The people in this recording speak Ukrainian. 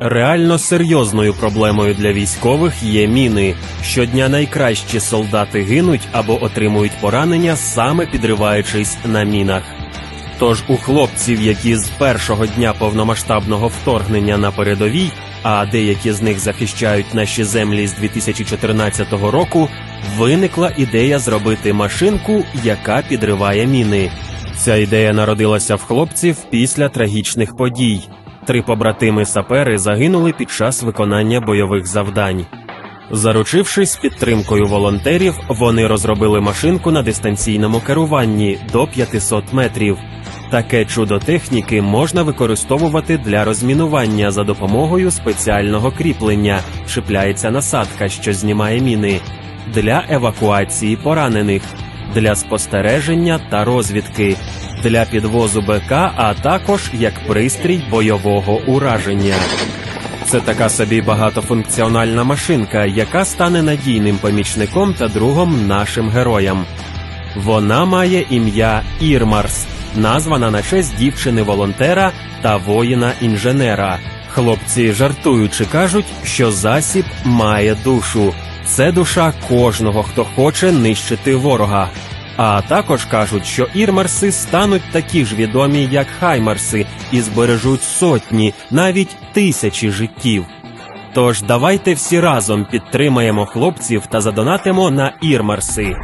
Реально серйозною проблемою для військових є міни. Щодня найкращі солдати гинуть або отримують поранення, саме підриваючись на мінах. Тож у хлопців, які з першого дня повномасштабного вторгнення на передовій, а деякі з них захищають наші землі з 2014 року, виникла ідея зробити машинку, яка підриває міни. Ця ідея народилася в хлопців після трагічних подій. Три побратими сапери загинули під час виконання бойових завдань. Заручившись підтримкою волонтерів, вони розробили машинку на дистанційному керуванні до 500 метрів. Таке чудо техніки можна використовувати для розмінування за допомогою спеціального кріплення, чіпляється насадка, що знімає міни, для евакуації поранених, для спостереження та розвідки, для підвозу БК, а також як пристрій бойового ураження. Це така собі багатофункціональна машинка, яка стане надійним помічником та другом нашим героям. Вона має ім'я Ірмарс, названа на честь дівчини-волонтера та воїна-інженера. Хлопці жартуючи кажуть, що засіб має душу. Це душа кожного, хто хоче нищити ворога. А також кажуть, що ірмарси стануть такі ж відомі, як хаймарси, і збережуть сотні, навіть тисячі життів. Тож давайте всі разом підтримаємо хлопців та задонатимо на ірмарси.